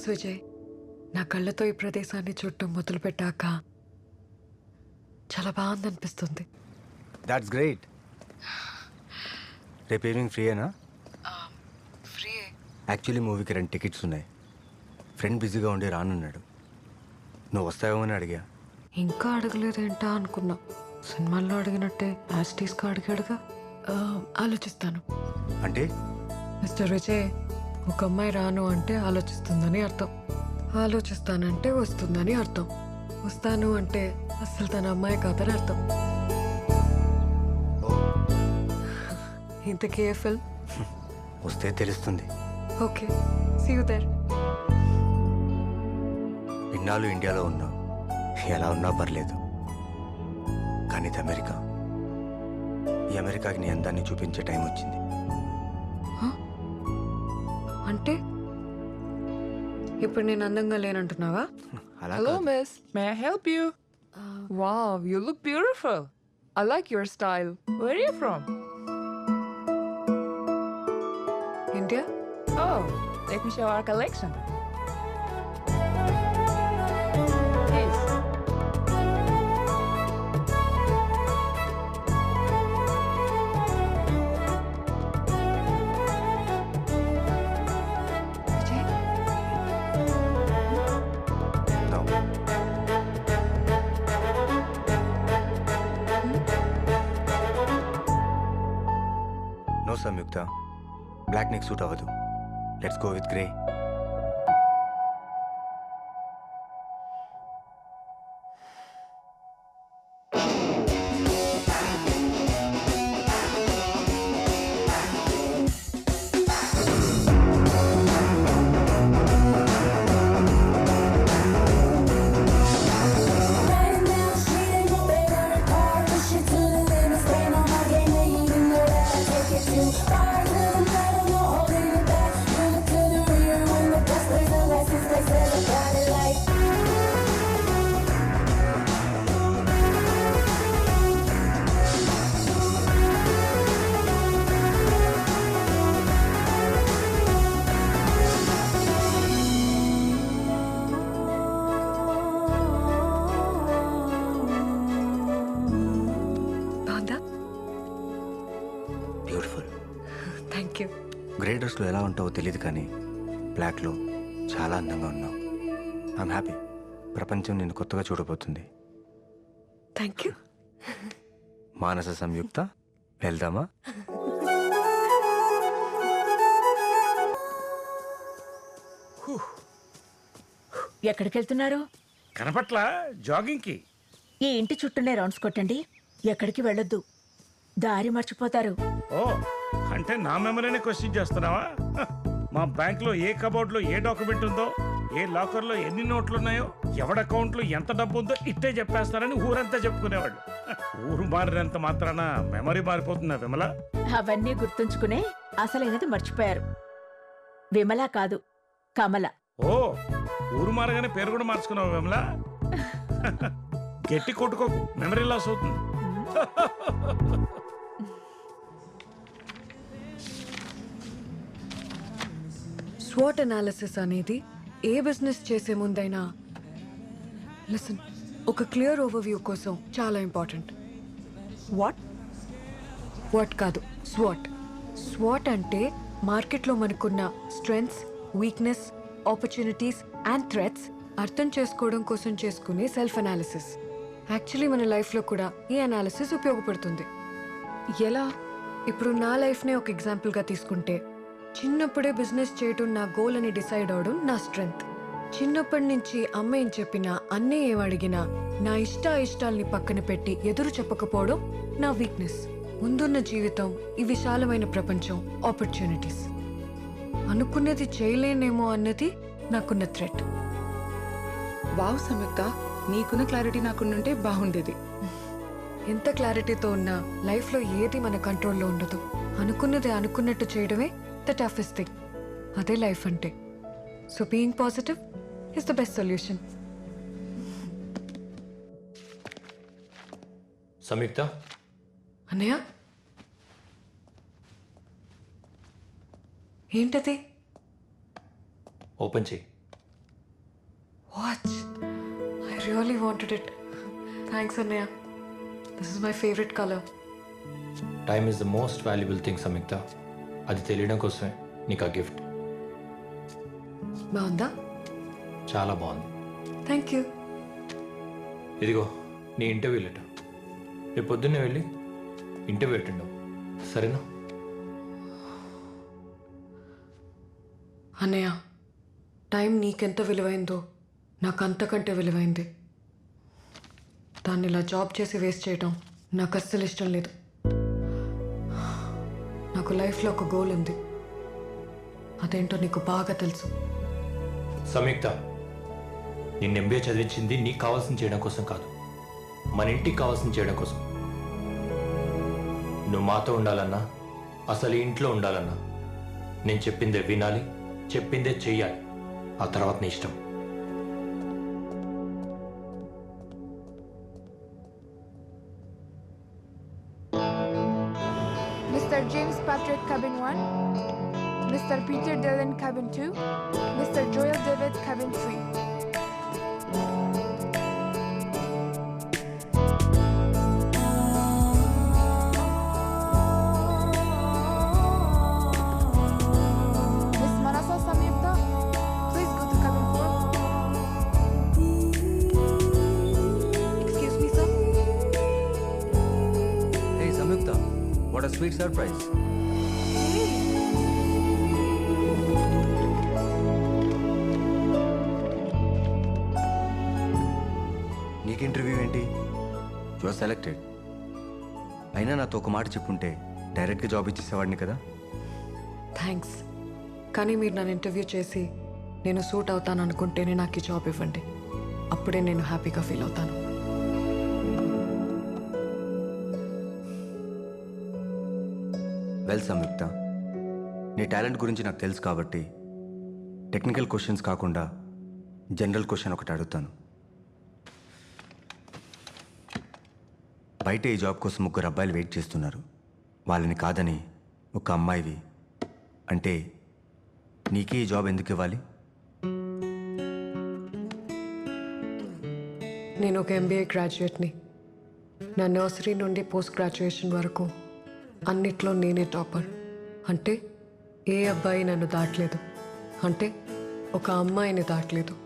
Thanks Vijay. నా కళ్ళతో ఈ ప్రదేశాన్ని చుట్టూ మొదలుపెట్టాక చాలా బాగుందనిపిస్తుంది. దాట్స్ గ్రేట్ రేపు ఈవినింగ్ ఫ్రీయేనా? ఫ్రీ యాక్చువల్లీ మూవీకి రెండు టికెట్స్ ఉన్నాయి. ఫ్రెండ్ బిజీగా ఉండి రానున్నాడు. నువ్వు వస్తావేమో అని అడిగా. ఇంకా అడగలేదేంటా అనుకున్నా. సినిమాల్లో అడిగినట్టే యాస్టీస్గా అడిగాడుగా. ఆలోచిస్తాను. అంటే? మిస్టర్ విజయ్ ఒక అమ్మాయి రాను అంటే ఆలోచిస్తుందని అర్థం. ఆలోచిస్తానంటే వస్తుందని అర్థం. వస్తాను అంటే అస్సలు తన అమ్మాయి కాదని అర్థం. ఇంతకీ ఏ ఫిల్మ్? వస్తే తెలుస్తుంది. ఓకే. సీ యూ దేర్ ఇన్నాళ్ళు ఇండియాలో ఉన్నావు. ఎలా ఉన్నా పర్లేదు. కానీ ఇది అమెరికా. ఈ అమెరికాకి నీ అందాన్ని చూపించే టైం వచ్చింది. అంటే ఇప్పుడు నేను అందంగా లేనంటున్నావా అలా Hello, కాదు. miss. May I help you? Wow, you look beautiful. I like your style. Where are you from? India Oh, let me show our collection. చెప్తా బ్లాక్ నీకు సూట్ అవ్వదు. Let's go with grey. Beautiful thank you grey డ్రెస్లో ఎలా ఉంటావో తెలియదు కానీ బ్లాక్లో చాలా అందంగా ఉన్నావు. ఐఎమ్ హ్యాపీ ప్రపంచం నిన్ను కొత్తగా చూడబోతుంది. థ్యాంక్ యూ మానస సంయుక్త వెళ్దామా? ఎక్కడికి వెళ్తున్నారు కనపట్ల జాగింగ్కి ఈ ఇంటి చుట్టూనే రౌండ్స్ కొట్టండి. ఎక్కడికి వెళ్ళొద్దు. దారి మర్చిపోతారు. ఓ అంటే నా మెమరీనే క్వశ్చన్ చేస్తున్నావా? మా బ్యాంక్లో ఏ కబోర్డ్లో ఏ డాక్యుమెంట్ ఉందో ఏ లాకర్లో ఎన్ని నోట్లు ఉన్నాయో ఎవడ అకౌంట్లో ఎంత డబ్బు ఉందో ఇట్టే చెప్పేస్తారని ఊరంతా చెప్పుకునేవాళ్ళు. హ, ఊరు మారినంత మాత్రాన మెమరీ మారిపోతుందా విమల? అవన్నీ గుర్తుంచుకునే అసలైనది మర్చిపోయారు. విమల కాదు కమల. ఓ ఊరు మారగానే పేరు కూడా మార్చుకున్నావు విమల? గట్టి కొట్టుకోకు మెమరీ లాస్ అవుతుంది. స్వాట్ అనాలిసిస్ అనేది ఏ బిజినెస్ చేసే ముందైనా లిసన్ ఒక క్లియర్ ఓవర్వ్యూ కోసం చాలా ఇంపార్టెంట్ What? వాట్ కాదు స్వాట్ స్వాట్ అంటే మార్కెట్లో మనకున్న strengths weakness opportunities and threats అర్థం చేసుకోవడం కోసం చేసుకునే సెల్ఫ్ అనాలిసిస్ యాక్చువల్లీ మన లైఫ్లో కూడా ఈ అనాలిసిస్ ఉపయోగపడుతుంది. ఎలా? ఇప్పుడు నా లైఫ్నే ఒక ఎగ్జాంపుల్గా తీసుకుంటే చిన్నప్పుడే బిజినెస్ చేయడం నా గోల్ అని డిసైడ్ అవడం నా స్ట్రెంగ్త్ చిన్నప్పటి నుంచి అమ్మ ఏం చెప్పినా అన్నయ్య ఏం అడిగినా నా ఇష్ట ఇష్టాల్ని పక్కన పెట్టి ఎదురు చెప్పకపోవడం నా వీక్నెస్ ముందున్న జీవితం ఈ విశాలమైన ప్రపంచం ఆపర్చునిటీస్ అనుకున్నది చేయలేనేమో అన్నది నాకున్న థ్రెట్ వావ్ సంయుక్త నీకున్న క్లారిటీ నాకుండుంటే బాగుండేది. ఎంత క్లారిటీతో ఉన్నా లైఫ్లో ఏది మన కంట్రోల్లో ఉండదు. అనుకున్నది అనుకున్నట్టు చేయడమే ద టఫెస్ట్ థింగ్ అదే లైఫ్ అంటే so being positive is the best solution Samyukta అన్నయ్య ఏంటది? ఓపెన్ చేయి. Watch I really wanted it thanks అన్నయ్య this is my favourite colour time is the most valuable thing Samyukta అది తెలియడం కోసమే నీకు ఆ గిఫ్ట్. బాగుందా? చాలా బాగుంది. థ్యాంక్ యూ ఇదిగో నీ ఇంటర్వ్యూ లెటర్. రేపు పొద్దున్నే వెళ్ళి ఇంటర్వ్యూ పెట్టండు సరేనా? అన్నయ్య టైం నీకెంత విలువైందో నాకు అంతకంటే విలువైంది. దాన్ని ఇలా జాబ్ చేసి వేస్ట్ చేయడం నాకు అస్సలు ఇష్టం లేదు. నాకు లైఫ్లో ఒక గోల్ ఉంది. అదేంటో నీకు బాగా తెలుసు. సంయుక్త నిన్ను ఎంబీఏ చదివించింది నీకు కావాల్సింది చేయడం కోసం కాదు. మన ఇంటికి కావాల్సిన చేయడం కోసం. నువ్వు మాతో ఉండాలన్నా అసలు ఇంట్లో ఉండాలన్నా నేను చెప్పిందే వినాలి చెప్పిందే చెయ్యాలి. ఆ తర్వాత నీ ఇష్టం. Peter Dillon, cabin 2. Mr. Joel David, cabin 3. Miss Manasa నీకు ఇంటర్వ్యూ ఏంటి? యువర్ సెలెక్టెడ్ అయినా నాతో ఒక మాట చెప్పుంటే డైరెక్ట్గా జాబ్ ఇచ్చేసేవాడిని కదా? థ్యాంక్స్ కానీ మీరు నన్ను ఇంటర్వ్యూ చేసి నేను సూట్ అవుతాను అనుకుంటేనే నాకు ఈ జాబ్ ఇవ్వండి. అప్పుడే నేను హ్యాపీగా ఫీల్ అవుతాను. వెల్ సంయుక్త. నీ టాలెంట్ గురించి నాకు తెలుసు కాబట్టి టెక్నికల్ క్వశ్చన్స్ కాకుండా జనరల్ క్వశ్చన్ ఒకటి అడుగుతాను. బయట ఈ జాబ్ కోసం ముగ్గురు అబ్బాయిలు వెయిట్ చేస్తున్నారు. వాళ్ళని కాదని ఒక అమ్మాయివి. అంటే నీకే ఈ జాబ్ ఎందుకు ఇవ్వాలి? నేను ఒక ఎంబీఏ గ్రాడ్యుయేట్ని నా నర్సరీ నుండి పోస్ట్ గ్రాడ్యుయేషన్ వరకు అన్నిట్లో నేనే టాపర్ అంటే ఏ అబ్బాయి నన్ను దాటలేదు. అంటే ఒక అమ్మాయిని దాటలేదు.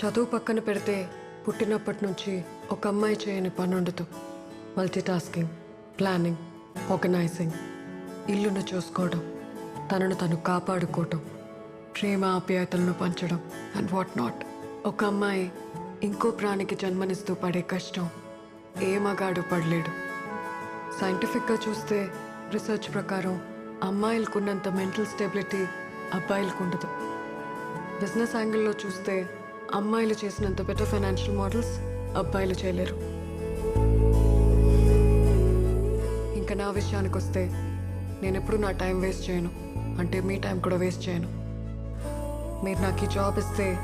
చదువు పక్కన పెడితే పుట్టినప్పటి నుంచి ఒక అమ్మాయి చేయని పని ఉండదు. మల్టీ టాస్కింగ్ ప్లానింగ్ ఆర్గనైజింగ్ ఇల్లును చూసుకోవడం తనను తను కాపాడుకోవటం ప్రేమ ఆప్యాయతలను పంచడం అండ్ వాట్ నాట్ ఒక అమ్మాయి ఇంకో ప్రాణికి జన్మనిస్తూ పడే కష్టం ఏ మగాడు పడలేడు. సైంటిఫిక్గా చూస్తే రీసెర్చ్ ప్రకారం అమ్మాయిలకున్నంత మెంటల్ స్టెబిలిటీ అబ్బాయిలకు ఉండదు బిజినెస్ యాంగిల్లో చూస్తే అమ్మాయిలు చేసినంత బెటర్ ఫైనాన్షియల్ మోడల్స్ అబ్బాయిలు చేయలేరు. ఇంకా నా విషయానికి వస్తే నేను ఎప్పుడు నా టైం వేస్ట్ చేయను. అంటే మీ టైం కూడా వేస్ట్ చేయను. మీరు నాకు ఈ జాబ్ ఇస్తే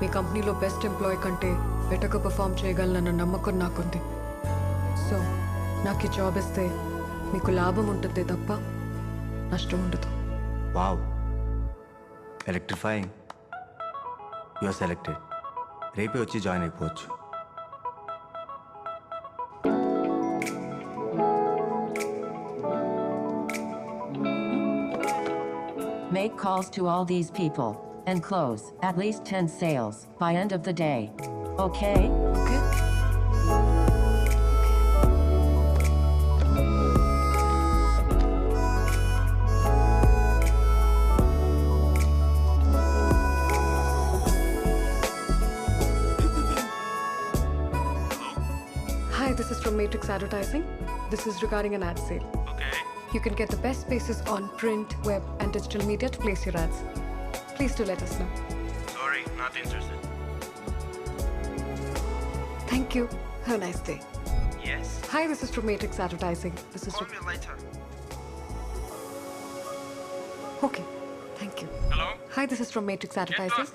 మీ కంపెనీలో బెస్ట్ ఎంప్లాయ్ కంటే బెటర్గా పర్ఫామ్ చేయగలనన్న నమ్మకం నాకుంది. సో నాకు ఈ జాబ్ ఇస్తే మీకు లాభం ఉంటుంది తప్ప నష్టం ఉండదు. వావ్ ఎలక్ట్రిఫైయింగ్ యువర్ సెలెక్టెడ్ రేపే వచ్చి జాయిన్ అయిపోవచ్చు Make calls to all these people and close at least 10 sales by end of the day. Okay? Okay Hi, this is from Matrix Advertising. This is regarding an ad sale. Okay. You can get the best spaces on print, web, and digital media to place your ads. Please do let us know. Sorry, not interested. Thank you. Have a nice day. Yes. Hi, this is from Matrix Advertising. This is. me later. Okay. Thank you. Hello? Hi, this is from Matrix Advertising.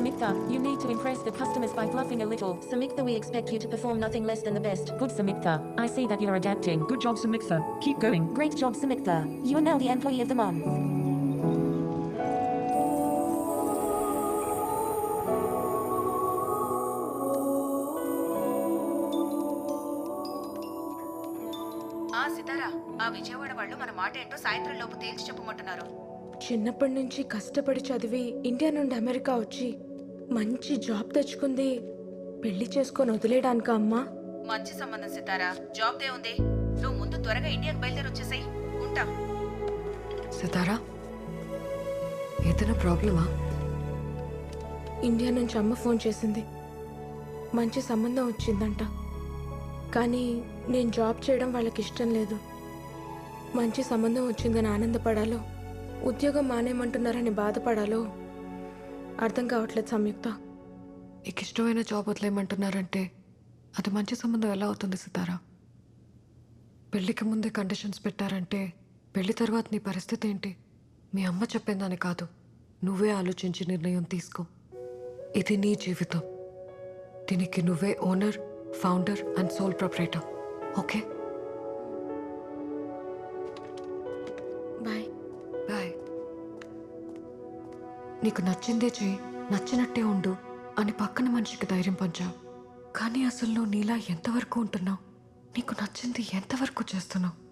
Samyukta, you need to impress the customers by bluffing a little. Samyukta, we expect you to perform nothing less than the best. Good Samyukta, I see that you're adapting. Good job Samyukta, keep going. Great job Samyukta, you are now the employee of the month. ఆ విజయవాడ వాళ్ళు మన మాట ఏంటో సాయంత్రం లోపు చెప్పమంటున్నారు చిన్నప్పటి నుంచి కష్టపడి చదివి ఇండియా నుండి అమెరికా వచ్చి మంచి జాబ్ తెచ్చుకుంది. పెళ్ళి చేసుకొని వదిలేయడానికా అమ్మా? మంచి సంబంధం సితారా. జాబ్ దే ఉంది నువ్వు ముందు త్వరగా ఇండియాకి బయలుదేరి వచ్చేసాయి. ఉంటా. సితారా ఏదైనా ప్రాబ్లమా? ఇండియా నుంచి అమ్మ ఫోన్ చేసింది. మంచి సంబంధం వచ్చిందంట. కానీ నేను జాబ్ చేయడం వాళ్ళకి ఇష్టం లేదు. మంచి సంబంధం వచ్చిందని ఆనందపడాలో ఉద్యోగం మానేయమంటున్నారని బాధపడాలో అర్థం కావట్లేదు సంయుక్త. నీకు ఇష్టమైన జాబ్ వదిలేయమంటున్నారంటే అది మంచి సంబంధం ఎలా అవుతుంది సితారా? పెళ్ళికి ముందే కండిషన్స్ పెట్టారంటే పెళ్ళి తర్వాత నీ పరిస్థితి ఏంటి? మీ అమ్మ చెప్పిందని కాదు. నువ్వే ఆలోచించి నిర్ణయం తీసుకో. ఇది నీ జీవితం. దీనికి నువ్వే owner founder and sole proprietor okay నీకు నచ్చిందే చేయి నచ్చినట్టే ఉండు అని పక్కన మనిషికి ధైర్యం పంచావు కానీ అసలు నువ్వు నీలా ఎంతవరకు ఉంటున్నావు? నీకు నచ్చింది ఎంతవరకు చేస్తున్నావు?